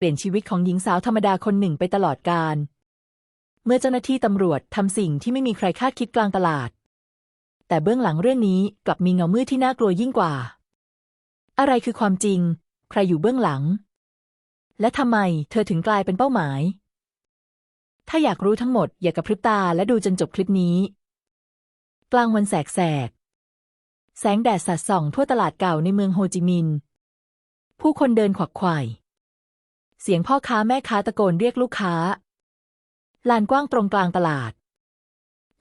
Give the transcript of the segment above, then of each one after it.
เปลี่ยนชีวิตของหญิงสาวธรรมดาคนหนึ่งไปตลอดกาล เมื่อเจ้าหน้าที่ตำรวจทำสิ่งที่ไม่มีใครคาดคิดกลางตลาด แต่เบื้องหลังเรื่องนี้กลับมีเงามืดที่น่ากลัวยิ่งกว่า อะไรคือความจริง ใครอยู่เบื้องหลัง และทำไมเธอถึงกลายเป็นเป้าหมาย ถ้าอยากรู้ทั้งหมดอย่ากระพริบตาและดูจนจบคลิปนี้ กลางวันแสกๆแสงแดดสัดส่องทั่วตลาดเก่าในเมืองโฮจิมินห์ผู้คนเดินขวักไขว่ เสียงพ่อค้าแม่ค้าตะโกนเรียกลูกค้า ลานกว้างตรงกลางตลาด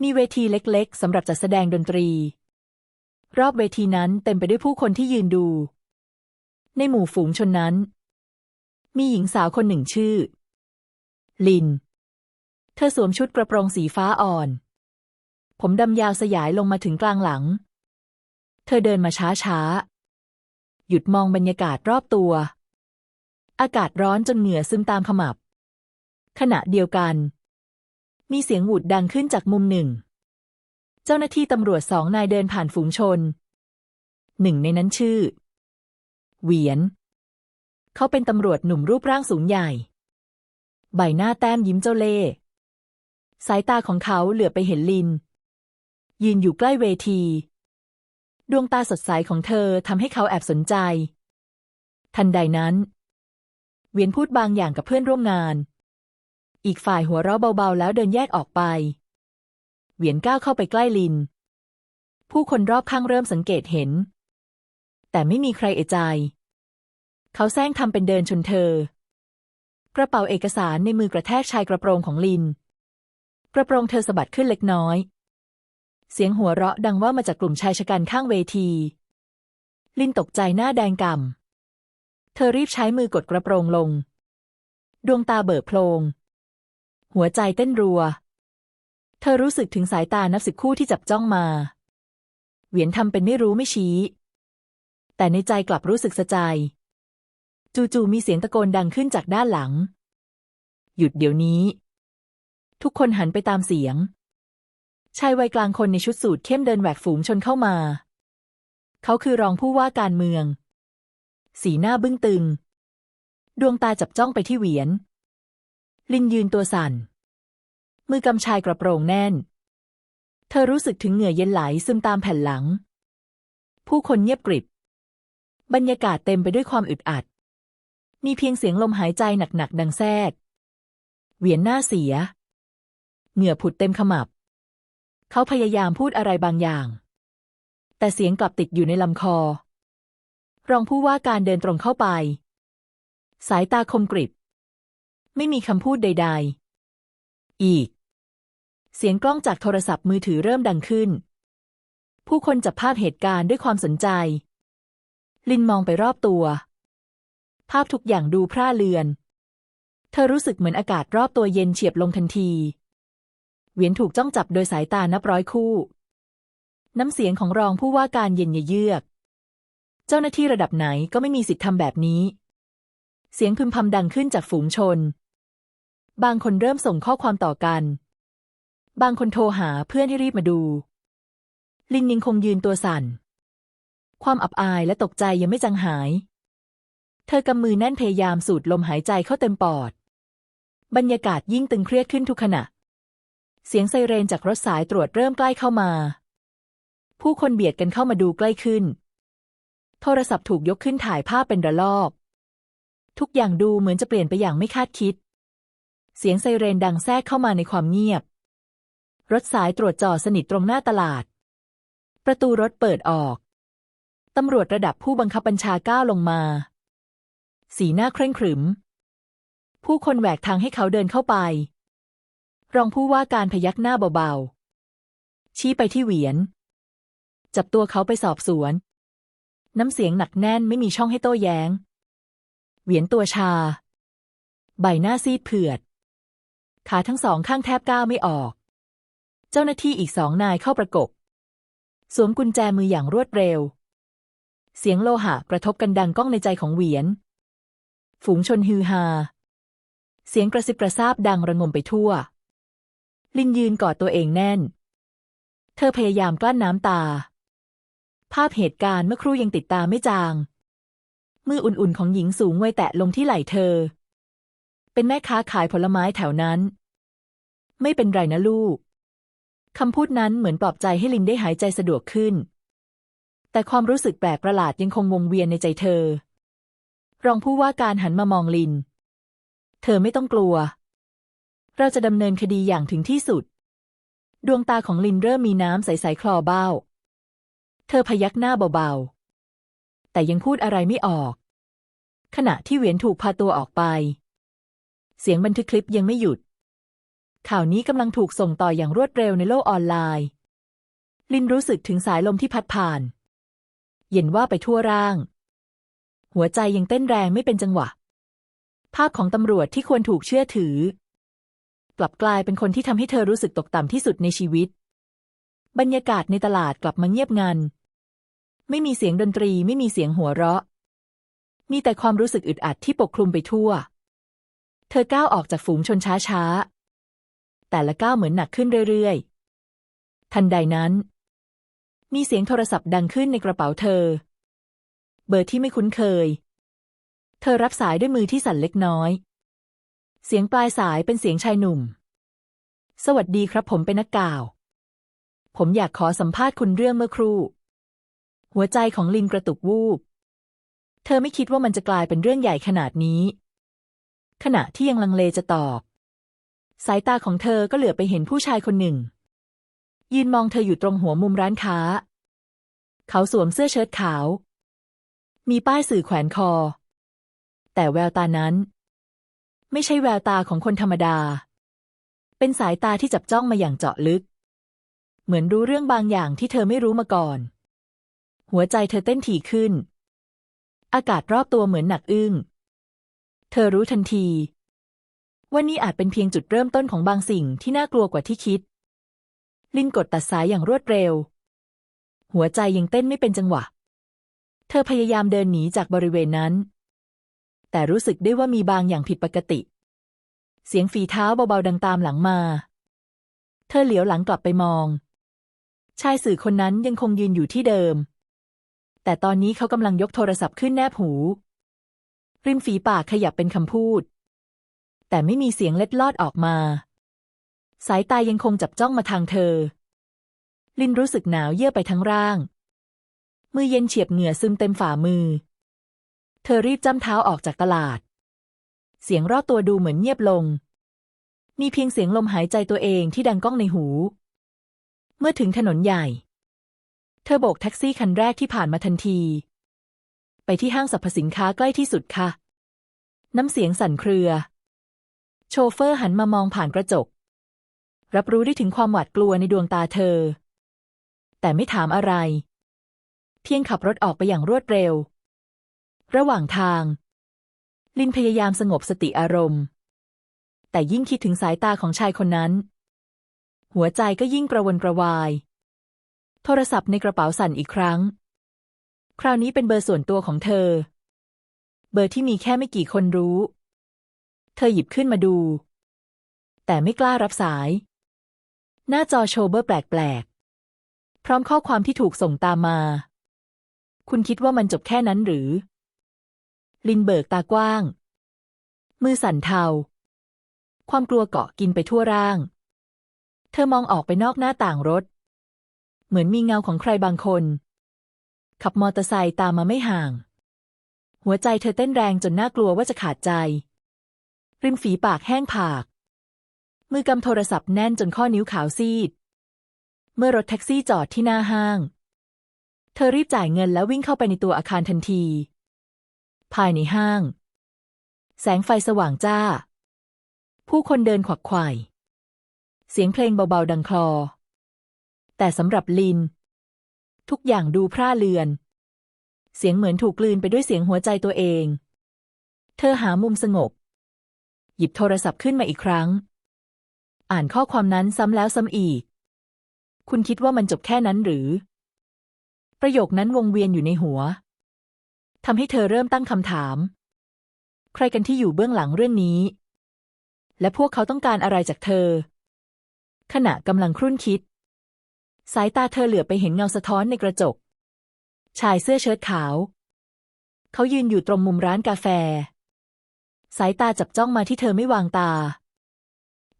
มีเวทีเล็กๆสำหรับจัดแสดงดนตรี รอบเวทีนั้นเต็มไปด้วยผู้คนที่ยืนดู ในหมู่ฝูงชนนั้น มีหญิงสาวคนหนึ่งชื่อ ลิน เธอสวมชุดกระโปรงสีฟ้าอ่อน ผมดำยาวสยายลงมาถึงกลางหลัง เธอเดินมาช้าๆ หยุดมองบรรยากาศรอบตัว อากาศร้อนจนเหงื่อซึมตามขมับ ขณะเดียวกัน มีเสียงหวูดดังขึ้นจากมุมหนึ่ง เจ้าหน้าที่ตำรวจสองนายเดินผ่านฝูงชน หนึ่งในนั้นชื่อ เหวียน เขาเป็นตำรวจหนุ่มรูปร่างสูงใหญ่ ใบหน้าแต้มยิ้มเจ้าเล่สายตาของเขาเหลือไปเห็นลิน ยืนอยู่ใกล้เวที ดวงตาสดใสของเธอทำให้เขาแอบสนใจ ทันใดนั้น เวียนพูดบางอย่างกับเพื่อนร่วมงาน อีกฝ่ายหัวเราะเบาๆ แล้วเดินแยกออกไป เวียนก้าวเข้าไปใกล้ลิน ผู้คนรอบข้างเริ่มสังเกตเห็น แต่ไม่มีใครเอะใจ เขาแซงทำเป็นเดินชนเธอ กระเป๋าเอกสารในมือกระแทกชายกระโปรงของลิน กระโปรงเธอสะบัดขึ้นเล็กน้อย เสียงหัวเราะดังว่ามาจากกลุ่มชายชะกันข้างเวที ลินตกใจหน้าแดงก่ำ ธอรีบใช้มือกดกระโปรงลง ดวงตาเบิกโพลง หัวใจเต้นรัว เธอรู้สึกถึงสายตานับสิบคู่ที่จับจ้องมา เหวียนทำเป็นไม่รู้ไม่ชี้ แต่ในใจกลับรู้สึกสะใจ จู่ๆมีเสียงตะโกนดังขึ้นจากด้านหลัง หยุดเดี๋ยวนี้ ทุกคนหันไปตามเสียง ชายวัยกลางคนในชุดสูทเข้มเดินแหวกฝูงชนเข้ามา เขาคือรองผู้ว่าการเมือง สีหน้าบึ้งตึง ดวงตาจับจ้องไปที่เหวียน ลินยืนตัวสั่น มือกำชายกระโปรงแน่น เธอรู้สึกถึงเหงื่อเย็นไหลซึมตามแผ่นหลัง ผู้คนเงียบกริบ บรรยากาศเต็มไปด้วยความอึดอัด มีเพียงเสียงลมหายใจหนักๆดังแทรก เหวียนหน้าเสีย เหงื่อผุดเต็มขมับ เขาพยายามพูดอะไรบางอย่าง แต่เสียงกลับติดอยู่ในลำคอ รองผู้ว่าการเดินตรงเข้าไป สายตาคมกริบ ไม่มีคำพูดใด ๆ อีก เสียงกล้องจากโทรศัพท์มือถือเริ่มดังขึ้น ผู้คนจับภาพเหตุการณ์ด้วยความสนใจ ลินมองไปรอบตัว ภาพทุกอย่างดูพร่าเลือน เธอรู้สึกเหมือนอากาศรอบตัวเย็นเฉียบลงทันที เวียนถูกจ้องจับโดยสายตานับร้อยคู่ น้ำเสียงของรองผู้ว่าการเย็นเยือก เจ้าหน้าที่ระดับไหนก็ไม่มีสิทธิ์ทำแบบนี้ เสียงพึมพำดังขึ้นจากฝูงชน บางคนเริ่มส่งข้อความต่อกัน บางคนโทรหาเพื่อนให้รีบมาดู ลินยังคงยืนตัวสั่น ความอับอายและตกใจยังไม่จางหาย เธอกำมือแน่นพยายามสูดลมหายใจเข้าเต็มปอด บรรยากาศยิ่งตึงเครียดขึ้นทุกขณะ เสียงไซเรนจากรถสายตรวจเริ่มใกล้เข้ามาผู้คนเบียดกันเข้ามาดูใกล้ขึ้น โทรศัพท์ถูกยกขึ้นถ่ายภาพเป็นระลอก ทุกอย่างดูเหมือนจะเปลี่ยนไปอย่างไม่คาดคิด เสียงไซเรนดังแทรกเข้ามาในความเงียบ รถสายตรวจจอสนิทตรงหน้าตลาด ประตูรถเปิดออก ตำรวจระดับผู้บังคับบัญชาก้าวลงมา สีหน้าเคร่งขรึม ผู้คนแหวกทางให้เขาเดินเข้าไป รองผู้ว่าการพยักหน้าเบาๆ ชี้ไปที่เหวียน จับตัวเขาไปสอบสวน น้ำเสียงหนักแน่นไม่มีช่องให้โต้แย้ง เหวียนตัวชา ใบหน้าซีดเผือด ขาทั้งสองข้างแทบก้าวไม่ออก เจ้าหน้าที่อีกสองนายเข้าประกบ สวมกุญแจมืออย่างรวดเร็ว เสียงโลหะกระทบกันดังก้องในใจของเหวียน ฝูงชนฮือฮา เสียงกระซิบกระซาบดังระงมไปทั่ว ลินยืนกอดตัวเองแน่น เธอพยายามกลั้นน้ำตา ภาพเหตุการณ์เมื่อครู่ยังติดตาไม่จาง มืออุ่นๆของหญิงสูงวัยแตะลงที่ไหล่เธอ เป็นแม่ค้าขายผลไม้แถวนั้น ไม่เป็นไรนะลูก คำพูดนั้นเหมือนปลอบใจให้ลินได้หายใจสะดวกขึ้น แต่ความรู้สึกแปลกประหลาดยังคงวงเวียนในใจเธอ รองผู้ว่าการหันมามองลิน เธอไม่ต้องกลัว เราจะดำเนินคดีอย่างถึงที่สุด ดวงตาของลินเริ่มมีน้ำใสๆคลอเบ้า เธอพยักหน้าเบาๆ แต่ยังพูดอะไรไม่ออก ขณะที่เหวียนถูกพาตัวออกไป เสียงบันทึกคลิปยังไม่หยุด ข่าวนี้กำลังถูกส่งต่ออย่างรวดเร็วในโลกออนไลน์ ลินรู้สึกถึงสายลมที่พัดผ่าน เย็นว่าไปทั่วร่าง หัวใจยังเต้นแรงไม่เป็นจังหวะ ภาพของตำรวจที่ควรถูกเชื่อถือ กลับกลายเป็นคนที่ทำให้เธอรู้สึกตกต่ำที่สุดในชีวิตบรรยากาศในตลาดกลับมาเงียบงัน ไม่มีเสียงดนตรีไม่มีเสียงหัวเราะ มีแต่ความรู้สึกอึดอัดที่ปกคลุมไปทั่ว เธอก้าวออกจากฝูงชนช้าๆแต่ละก้าวเหมือนหนักขึ้นเรื่อยๆ ทันใดนั้น มีเสียงโทรศัพท์ดังขึ้นในกระเป๋าเธอ เบอร์ที่ไม่คุ้นเคย เธอรับสายด้วยมือที่สั่นเล็กน้อย เสียงปลายสายเป็นเสียงชายหนุ่ม สวัสดีครับผมเป็นนักข่าว ผมอยากขอสัมภาษณ์คุณเรื่องเมื่อครู่ หัวใจของลินกระตุกวูบ เธอไม่คิดว่ามันจะกลายเป็นเรื่องใหญ่ขนาดนี้ ขณะที่ยังลังเลจะตอบ สายตาของเธอก็เหลือไปเห็นผู้ชายคนหนึ่ง ยืนมองเธออยู่ตรงหัวมุมร้านค้า เขาสวมเสื้อเชิ้ตขาว มีป้ายสื่อแขวนคอ แต่แววตานั้น ไม่ใช่แววตาของคนธรรมดา เป็นสายตาที่จับจ้องมาอย่างเจาะลึก เหมือนรู้เรื่องบางอย่างที่เธอไม่รู้มาก่อน หัวใจเธอเต้นถี่ขึ้น อากาศรอบตัวเหมือนหนักอึ้ง เธอรู้ทันทีว่านี่อาจเป็นเพียงจุดเริ่มต้นของบางสิ่งที่น่ากลัวกว่าที่คิด ลินกดตัดสายอย่างรวดเร็ว หัวใจยังเต้นไม่เป็นจังหวะ เธอพยายามเดินหนีจากบริเวณนั้น แต่รู้สึกได้ว่ามีบางอย่างผิดปกติ เสียงฝีเท้าเบาๆดังตามหลังมา เธอเหลียวหลังกลับไปมอง ชายสื่อคนนั้นยังคงยืนอยู่ที่เดิม แต่ตอนนี้เขากำลังยกโทรศัพท์ขึ้นแนบหู ริมฝีปากขยับเป็นคำพูด แต่ไม่มีเสียงเล็ดลอดออกมา สายตายังคงจับจ้องมาทางเธอ ลินรู้สึกหนาวเยื่อไปทั้งร่าง มือเย็นเฉียบเหงื่อซึมเต็มฝ่ามือ เธอรีบจ้ำเท้าออกจากตลาด เสียงรอบตัวดูเหมือนเงียบลง มีเพียงเสียงลมหายใจตัวเองที่ดังก้องในหู เมื่อถึงถนนใหญ่ ธอโบกแท็กซี่คันแรกที่ผ่านมาทันที ไปที่ห้างสรรพสินค้าใกล้ที่สุดค่ะ น้ำเสียงสั่นเครือ โชเฟอร์หันมามองผ่านกระจก รับรู้ได้ถึงความหวาดกลัวในดวงตาเธอ แต่ไม่ถามอะไร เพียงขับรถออกไปอย่างรวดเร็ว ระหว่างทาง ลินพยายามสงบสติอารมณ์ แต่ยิ่งคิดถึงสายตาของชายคนนั้น หัวใจก็ยิ่งกระวนกระวาย ทรศัพท์ในกระเป๋าสั่นอีกครั้ง คราวนี้เป็นเบอร์ส่วนตัวของเธอ เบอร์ที่มีแค่ไม่กี่คนรู้ เธอหยิบขึ้นมาดู แต่ไม่กล้ารับสาย หน้าจอโชว์เบอร์แปลกๆ พร้อมข้อความที่ถูกส่งตามมา คุณคิดว่ามันจบแค่นั้นหรือ ลินเบิกตากว้าง มือสั่นเทา ความกลัวเกาะกินไปทั่วร่าง เธอมองออกไปนอกหน้าต่างรถ เหมือนมีเงาของใครบางคน ขับมอเตอร์ไซค์ตามมาไม่ห่าง หัวใจเธอเต้นแรงจนน่ากลัวว่าจะขาดใจ ริมฝีปากแห้งผาก มือกำโทรศัพท์แน่นจนข้อนิ้วขาวซีด เมื่อรถแท็กซี่จอดที่หน้าห้าง เธอรีบจ่ายเงินแล้ววิ่งเข้าไปในตัวอาคารทันที ภายในห้าง แสงไฟสว่างจ้า ผู้คนเดินขวักไขว่เสียงเพลงเบาๆดังคลอ แต่สำหรับลิน ทุกอย่างดูพร่าเลือน เสียงเหมือนถูกกลืนไปด้วยเสียงหัวใจตัวเอง เธอหามุมสงบ หยิบโทรศัพท์ขึ้นมาอีกครั้ง อ่านข้อความนั้นซ้ำแล้วซ้ำอีก คุณคิดว่ามันจบแค่นั้นหรือ ประโยคนั้นวงเวียนอยู่ในหัวทำให้เธอเริ่มตั้งคำถาม ใครกันที่อยู่เบื้องหลังเรื่องนี้ และพวกเขาต้องการอะไรจากเธอ ขณะกำลังครุ่นคิด สายตาเธอเหลือไปเห็นเงาสะท้อนในกระจก ชายเสื้อเชิ้ตขาว เขายืนอยู่ตรงมุมร้านกาแฟ สายตาจับจ้องมาที่เธอไม่วางตา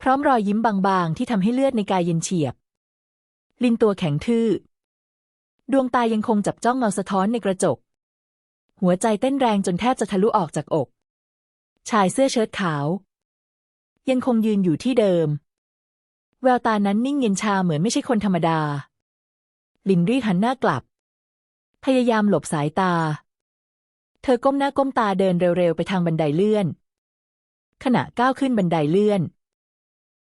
พร้อมรอยยิ้มบางๆ ที่ทำให้เลือดในกายเย็นเฉียบ ลินตัวแข็งทื่อ ดวงตายังคงจับจ้องเงาสะท้อนในกระจก หัวใจเต้นแรงจนแทบจะทะลุออกจากอก ชายเสื้อเชิ้ตขาว ยังคงยืนอยู่ที่เดิม แววตานั้นนิ่งเย็นชาเหมือนไม่ใช่คนธรรมดา ลินรีบหันหน้ากลับ พยายามหลบสายตา เธอก้มหน้าก้มตาเดินเร็วๆ ไปทางบันไดเลื่อน ขณะก้าวขึ้นบันไดเลื่อน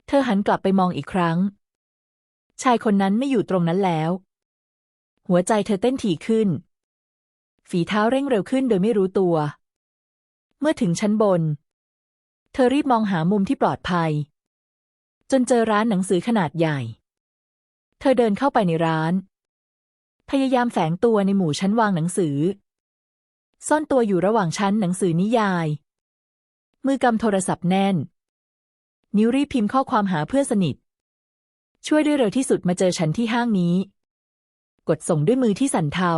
เธอหันกลับไปมองอีกครั้ง ชายคนนั้นไม่อยู่ตรงนั้นแล้ว หัวใจเธอเต้นถี่ขึ้น ฝีเท้าเร่งเร็วขึ้นโดยไม่รู้ตัว เมื่อถึงชั้นบน เธอรีบมองหามุมที่ปลอดภัย จนเจอร้านหนังสือขนาดใหญ่ เธอเดินเข้าไปในร้าน พยายามแฝงตัวในหมู่ชั้นวางหนังสือ ซ่อนตัวอยู่ระหว่างชั้นหนังสือนิยาย มือกำโทรศัพท์แน่น นิ้วรีพิมพ์ข้อความหาเพื่อนสนิท ช่วยด้วยเร็วที่สุดมาเจอฉันที่ห้างนี้ กดส่งด้วยมือที่สั่นเทา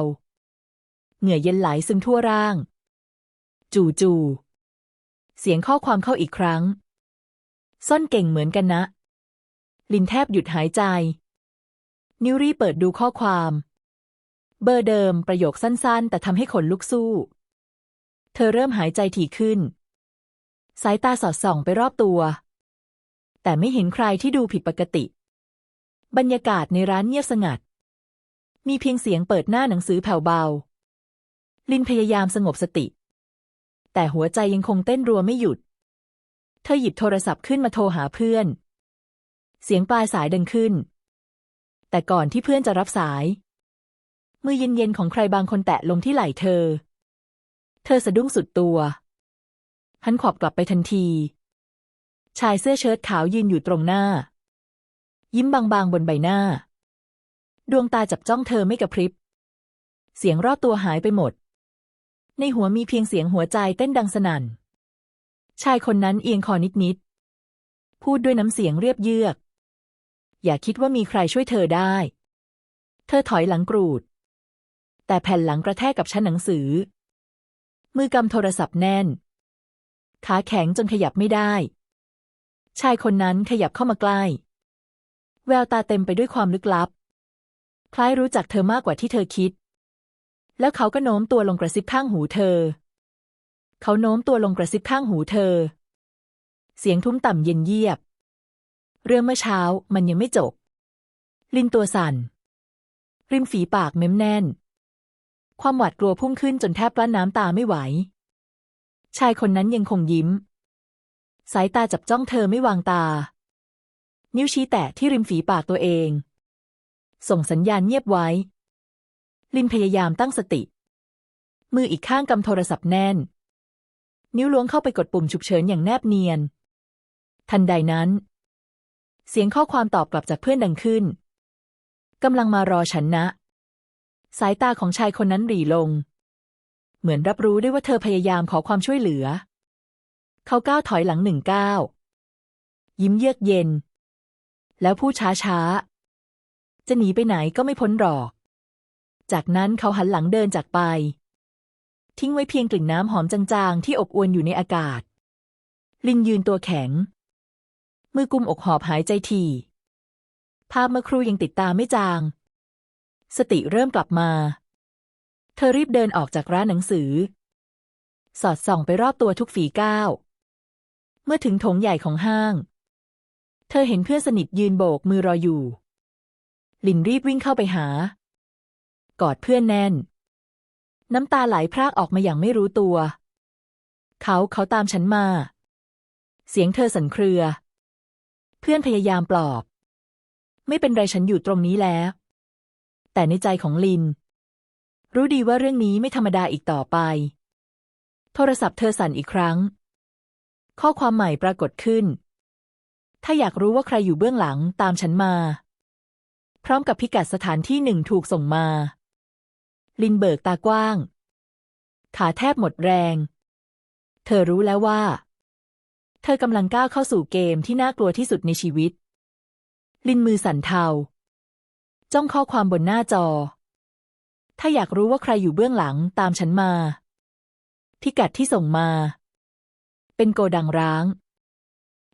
เหงื่อเย็นไหลซึมทั่วร่าง จู่จู่ๆเสียงข้อความเข้าอีกครั้ง ซ่อนเก่งเหมือนกันนะ ลินแทบหยุดหายใจ นิวรีเปิดดูข้อความ เบอร์เดิมประโยคสั้นๆ แต่ทำให้ขนลุกสู้ เธอเริ่มหายใจถี่ขึ้น สายตาสอดส่องไปรอบตัว แต่ไม่เห็นใครที่ดูผิดปกติ บรรยากาศในร้านเงียบสงัด มีเพียงเสียงเปิดหน้าหนังสือแผ่วเบา ลินพยายามสงบสติ แต่หัวใจยังคงเต้นรัวไม่หยุด เธอหยิบโทรศัพท์ขึ้นมาโทรหาเพื่อน เสียงปลายสายดังขึ้น แต่ก่อนที่เพื่อนจะรับสาย มือเย็นๆของใครบางคนแตะลงที่ไหล่เธอ เธอสะดุ้งสุดตัวหันขวบกลับไปทันที ชายเสื้อเชิ้ตขาวยืนอยู่ตรงหน้า ยิ้มบางๆบนใบหน้า ดวงตาจับจ้องเธอไม่กระพริบ เสียงรอบตัวหายไปหมด ในหัวมีเพียงเสียงหัวใจเต้นดังสนั่น ชายคนนั้นเอียงคอนิดๆ พูดด้วยน้ำเสียงเรียบเยือก อย่าคิดว่ามีใครช่วยเธอได้ เธอถอยหลังกรูด แต่แผ่นหลังกระแทกกับชั้นหนังสือ มือกำโทรศัพท์แน่น ขาแข็งจนขยับไม่ได้ ชายคนนั้นขยับเข้ามาใกล้ แววตาเต็มไปด้วยความลึกลับ คล้ายรู้จักเธอมากกว่าที่เธอคิด แล้วเขาก็โน้มตัวลงกระซิบข้างหูเธอ เขาโน้มตัวลงกระซิบข้างหูเธอ เสียงทุ้มต่ำเย็นเยียบ เรื่องเมื่อเช้ามันยังไม่จบ ลินตัวสั่น ริมฝีปากเม้มแน่น ความหวาดกลัวพุ่งขึ้นจนแทบกลั้นน้ำตาไม่ไหว ชายคนนั้นยังคงยิ้ม สายตาจับจ้องเธอไม่วางตา นิ้วชี้แตะที่ริมฝีปากตัวเอง ส่งสัญญาณเงียบไว้ ลินพยายามตั้งสติ มืออีกข้างกำโทรศัพท์แน่น นิ้วล้วงเข้าไปกดปุ่มฉุกเฉินอย่างแนบเนียน ทันใดนั้น เสียงข้อความตอบกลับจากเพื่อนดังขึ้น กำลังมารอฉันนะ สายตาของชายคนนั้นหรี่ลง เหมือนรับรู้ได้ว่าเธอพยายามขอความช่วยเหลือ เขาก้าวถอยหลังหนึ่งก้าวยิ้มเยือกเย็น แล้วพูดช้าๆจะหนีไปไหนก็ไม่พ้นหรอก จากนั้นเขาหันหลังเดินจากไป ทิ้งไว้เพียงกลิ่นน้ำหอมจางๆ ที่อบอวนอยู่ในอากาศ ลินยืนตัวแข็ง มือกุมอกหอบหายใจทีภาพเมื่อครู่ยังติดตาไม่จาง สติเริ่มกลับมา เธอรีบเดินออกจากร้านหนังสือ สอดส่องไปรอบตัวทุกฝีก้าว เมื่อถึงโถงใหญ่ของห้าง เธอเห็นเพื่อนสนิทยืนโบกมือรออยู่ ลินรีบวิ่งเข้าไปหา กอดเพื่อนแน่น น้ำตาไหลพรากออกมาอย่างไม่รู้ตัว เขาเขาตามฉันมา เสียงเธอสั่นเครือ เพื่อนพยายามปลอบ ไม่เป็นไรฉันอยู่ตรงนี้แล้ว แต่ในใจของลิน รู้ดีว่าเรื่องนี้ไม่ธรรมดาอีกต่อไป โทรศัพท์เธอสั่นอีกครั้ง ข้อความใหม่ปรากฏขึ้น ถ้าอยากรู้ว่าใครอยู่เบื้องหลังตามฉันมา พร้อมกับพิกัดสถานที่หนึ่งถูกส่งมา ลินเบิกตากว้าง ขาแทบหมดแรง เธอรู้แล้วว่า เธอกำลังก้าวเข้าสู่เกมที่น่ากลัวที่สุดในชีวิต ลินมือสั่นเทา จ้องข้อความบนหน้าจอ ถ้าอยากรู้ว่าใครอยู่เบื้องหลังตามฉันมา พิกัดที่ส่งมา เป็นโกดังร้าง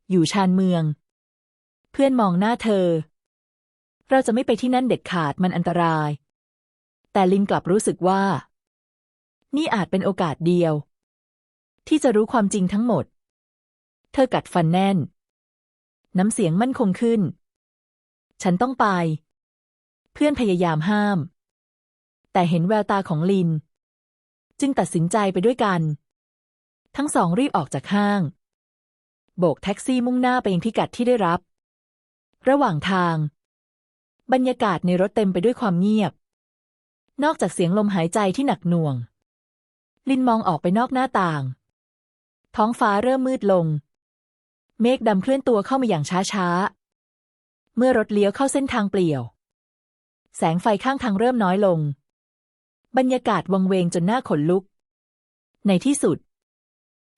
อยู่ชานเมือง เพื่อนมองหน้าเธอ เราจะไม่ไปที่นั่นเด็ดขาดมันอันตราย แต่ลินกลับรู้สึกว่า นี่อาจเป็นโอกาสเดียว ที่จะรู้ความจริงทั้งหมด เธอกัดฟันแน่น น้ำเสียงมั่นคงขึ้น ฉันต้องไป เพื่อนพยายามห้าม แต่เห็นแววตาของลิน จึงตัดสินใจไปด้วยกัน ทั้งสองรีบออกจากห้าง โบกแท็กซี่มุ่งหน้าไปยังพิกัดที่ได้รับ ระหว่างทาง บรรยากาศในรถเต็มไปด้วยความเงียบ นอกจากเสียงลมหายใจที่หนักหน่วง ลินมองออกไปนอกหน้าต่าง ท้องฟ้าเริ่มมืดลง เมฆดำเคลื่อนตัวเข้ามาอย่างช้าๆ เมื่อรถเลี้ยวเข้าเส้นทางเปลี่ยว แสงไฟข้างทางเริ่มน้อยลง บรรยากาศวังเวงจนหน้าขนลุก ในที่สุด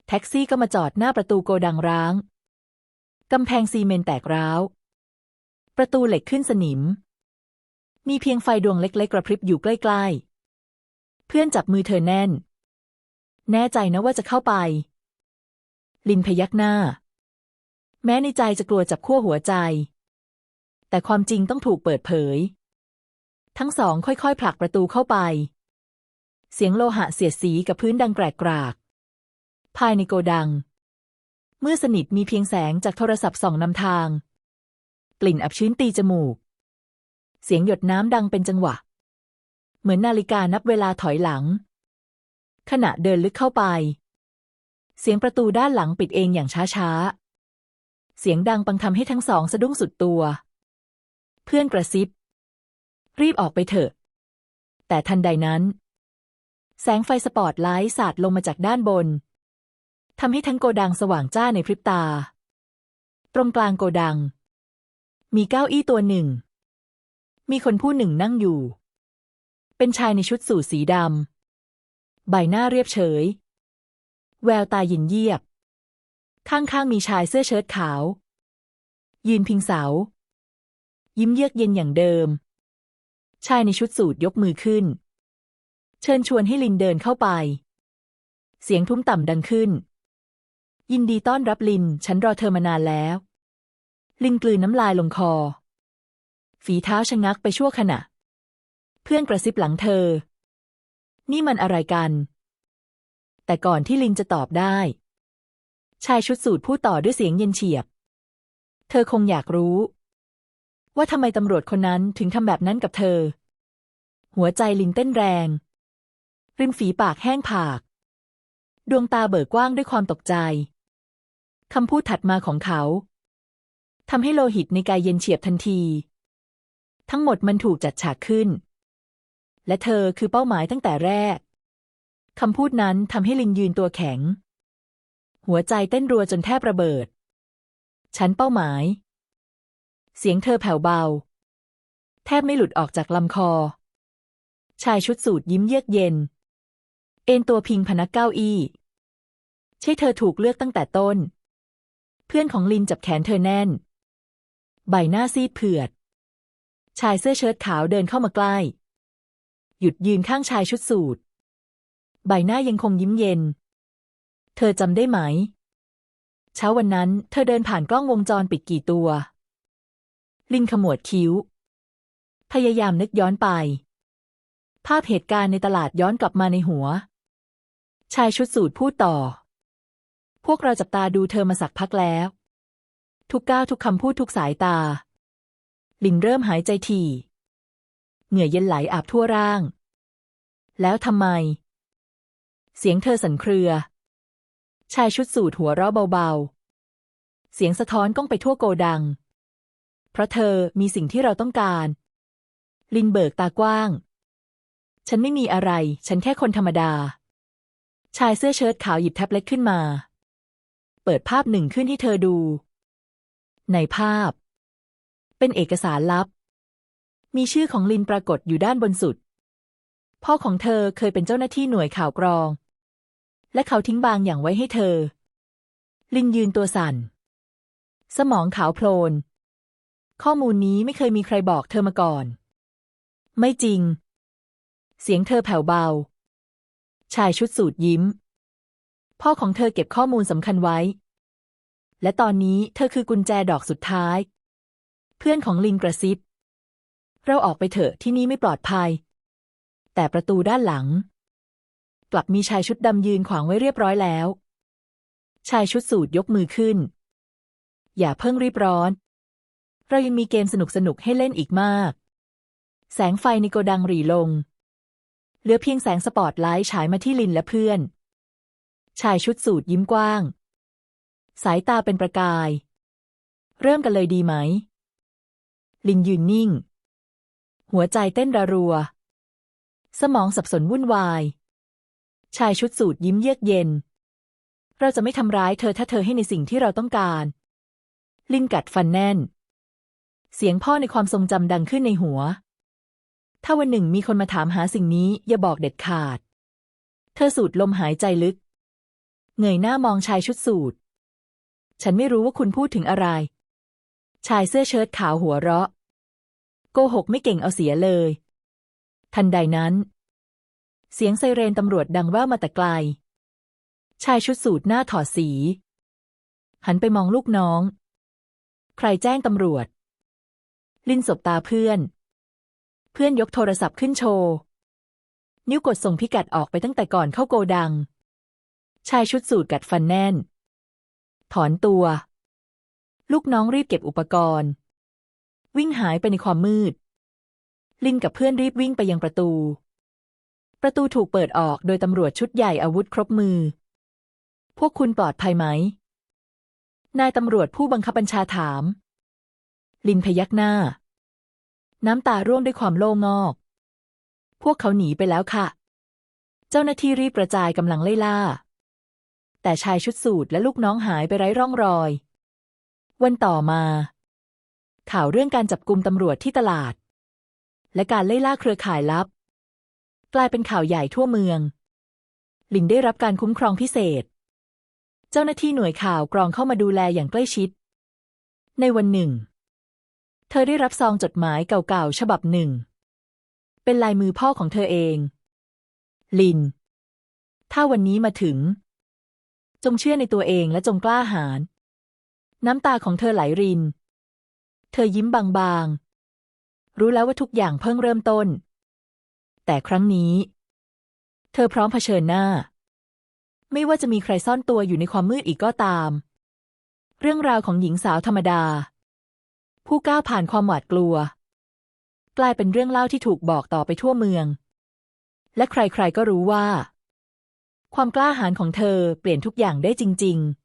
แท็กซี่ก็มาจอดหน้าประตูโกดังร้าง กำแพงซีเมนต์แตกร้าว ประตูเหล็กขึ้นสนิม มีเพียงไฟดวงเล็กๆ กระพริบอยู่ใกล้ๆ เพื่อนจับมือเธอแน่น แน่ใจนะว่าจะเข้าไป ลินพยักหน้า แม้ในใจจะกลัวจับขั้วหัวใจ แต่ความจริงต้องถูกเปิดเผย ทั้งสองค่อยๆ ผลักประตูเข้าไป เสียงโลหะเสียดสีกับพื้นดังแกรกกราก ภายในโกดัง เมื่อสนิทมีเพียงแสงจากโทรศัพท์ส่องนำทาง กลิ่นอับชื้นตีจมูก เสียงหยดน้ำดังเป็นจังหวะ เหมือนนาฬิกานับเวลาถอยหลัง ขณะเดินลึกเข้าไป เสียงประตูด้านหลังปิดเองอย่างช้าๆ เสียงดังปังทำให้ทั้งสองสะดุ้งสุดตัว เพื่อนกระซิบ รีบออกไปเถอะ แต่ทันใดนั้น แสงไฟสปอตไลท์สาดลงมาจากด้านบนทำให้ทั้งโกดังสว่างจ้าในพริบตา ตรงกลางโกดัง มีเก้าอี้ตัวหนึ่ง มีคนผู้หนึ่งนั่งอยู่ เป็นชายในชุดสูทสีดำ ใบหน้าเรียบเฉย แววตาหยินเยียบ ข้างๆมีชายเสื้อเชิ้ตขาว ยืนพิงเสา ยิ้มเยือกเย็นอย่างเดิม ชายในชุดสูทยกมือขึ้น เชิญชวนให้ลินเดินเข้าไป เสียงทุ้มต่ำดังขึ้น ยินดีต้อนรับลิน ฉันรอเธอมานานแล้ว ลินกลืนน้ำลายลงคอ ฝีเท้าชะงักไปชั่วขณะ เพื่อนกระซิบหลังเธอ นี่มันอะไรกัน แต่ก่อนที่ลินจะตอบได้ ชายชุดสูทพูดต่อด้วยเสียงเย็นเฉียบ เธอคงอยากรู้ ว่าทำไมตำรวจคนนั้นถึงทำแบบนั้นกับเธอ หัวใจลินเต้นแรง ริมฝีปากแห้งผาก ดวงตาเบิกกว้างด้วยความตกใจคำพูดถัดมาของเขาทำให้โลหิตในกายเย็นเฉียบทันที ทั้งหมดมันถูกจัดฉากขึ้น และเธอคือเป้าหมายตั้งแต่แรกคำพูดนั้นทำให้ลินยืนตัวแข็ง หัวใจเต้นรัวจนแทบระเบิด ฉันเป้าหมาย เสียงเธอแผ่วเบา แทบไม่หลุดออกจากลำคอ ชายชุดสูทยิ้มเยือกเย็น เอ็นตัวพิงพนักเก้าอี้ ใช่เธอถูกเลือกตั้งแต่ต้น เพื่อนของลินจับแขนเธอแน่น ใบหน้าซีดเผือด ชายเสื้อเชิ้ตขาวเดินเข้ามาใกล้ หยุดยืนข้างชายชุดสูทใบหน้ายังคงยิ้มเย็น เธอจำได้ไหม เช้าวันนั้น เธอเดินผ่านกล้องวงจรปิดกี่ตัว ลินขมวดคิ้ว พยายามนึกย้อนไป ภาพเหตุการณ์ในตลาดย้อนกลับมาในหัว ชายชุดสูทพูดต่อ พวกเราจับตาดูเธอมาสักพักแล้ว ทุกก้าวทุกคำพูดทุกสายตา ลินเริ่มหายใจถี่เหงื่อเย็นไหลอาบทั่วร่าง แล้วทำไม เสียงเธอสั่นเครือ ชายชุดสูทหัวเราะเบาๆ เสียงสะท้อนก้องไปทั่วโกดัง เพราะเธอมีสิ่งที่เราต้องการ ลินเบิกตากว้าง ฉันไม่มีอะไร ฉันแค่คนธรรมดา ชายเสื้อเชิ้ตขาวหยิบแท็บเล็ตขึ้นมา เปิดภาพหนึ่งขึ้นให้เธอดู ในภาพ เป็นเอกสารลับ มีชื่อของลินปรากฏอยู่ด้านบนสุด พ่อของเธอเคยเป็นเจ้าหน้าที่หน่วยข่าวกรอง และเขาทิ้งบางอย่างไว้ให้เธอ ลินยืนตัวสั่น สมองขาวโพลน ข้อมูลนี้ไม่เคยมีใครบอกเธอมาก่อน ไม่จริง เสียงเธอแผ่วเบา ชายชุดสูทยิ้มพพ่อของเธอเก็บข้อมูลสำคัญไว้ และตอนนี้เธอคือกุญแจดอกสุดท้าย เพื่อนของลินกระซิบ เราออกไปเถอะที่นี่ไม่ปลอดภัย แต่ประตูด้านหลัง กลับมีชายชุดดำยืนขวางไว้เรียบร้อยแล้ว ชายชุดสูทยกมือขึ้น อย่าเพิ่งรีบร้อน เรายังมีเกมสนุกๆให้เล่นอีกมาก แสงไฟในโกดังหรี่ลง เหลือเพียงแสงสปอตไลท์ฉายมาที่ลินและเพื่อน ชายชุดสูทยิ้มกว้าง สายตาเป็นประกาย เริ่มกันเลยดีไหม ลินยืนนิ่ง หัวใจเต้นระรัว สมองสับสนวุ่นวาย ชายชุดสูทยิ้มเยือกเย็น เราจะไม่ทำร้ายเธอถ้าเธอให้ในสิ่งที่เราต้องการ ลินกัดฟันแน่น เสียงพ่อในความทรงจำดังขึ้นในหัว ถ้าวันหนึ่งมีคนมาถามหาสิ่งนี้อย่าบอกเด็ดขาด เธอสูดลมหายใจลึก เงยหน้ามองชายชุดสูทฉันไม่รู้ว่าคุณพูดถึงอะไร ชายเสื้อเชิ้ตขาวหัวเราะ โกหกไม่เก่งเอาเสียเลย ทันใดนั้น เสียงไซเรนตำรวจดังแว่วมาแต่ไกล ชายชุดสูทหน้าถอดสี หันไปมองลูกน้อง ใครแจ้งตำรวจ ลินสบตาเพื่อน เพื่อนยกโทรศัพท์ขึ้นโชว์ นิ้วกดส่งพิกัดออกไปตั้งแต่ก่อนเข้าโกดัง ชายชุดสูทกัดฟันแน่น ถอนตัว ลูกน้องรีบเก็บอุปกรณ์ วิ่งหายไปในความมืด ลินกับเพื่อนรีบวิ่งไปยังประตู ประตูถูกเปิดออกโดยตำรวจชุดใหญ่อาวุธครบมือ พวกคุณปลอดภัยไหม นายตำรวจผู้บังคับบัญชาถาม ลินพยักหน้า น้ำตาร่วงด้วยความโล่งอก พวกเขาหนีไปแล้วค่ะ เจ้าหน้าที่รีบกระจายกำลังไล่ล่า แต่ชายชุดสูทและลูกน้องหายไปไร้ร่องรอย วันต่อมา ข่าวเรื่องการจับกุมตำรวจที่ตลาด และการไล่ล่าเครือข่ายลับ กลายเป็นข่าวใหญ่ทั่วเมืองลินได้รับการคุ้มครองพิเศษ เจ้าหน้าที่หน่วยข่าวกรองเข้ามาดูแลอย่างใกล้ชิด ในวันหนึ่ง เธอได้รับซองจดหมายเก่าๆ ฉบับหนึ่ง เป็นลายมือพ่อของเธอเอง ลิน ถ้าวันนี้มาถึง จงเชื่อในตัวเองและจงกล้าหาญน้ำตาของเธอไหลริน เธอยิ้มบางๆ รู้แล้วว่าทุกอย่างเพิ่งเริ่มต้น แต่ครั้งนี้ เธอพร้อมเผชิญหน้า ไม่ว่าจะมีใครซ่อนตัวอยู่ในความมืดอีกก็ตาม เรื่องราวของหญิงสาวธรรมดา ผู้ก้าวผ่านความหวาดกลัว กลายเป็นเรื่องเล่าที่ถูกบอกต่อไปทั่วเมือง และใครๆก็รู้ว่า ความกล้าหาญของเธอเปลี่ยนทุกอย่างได้จริง ๆ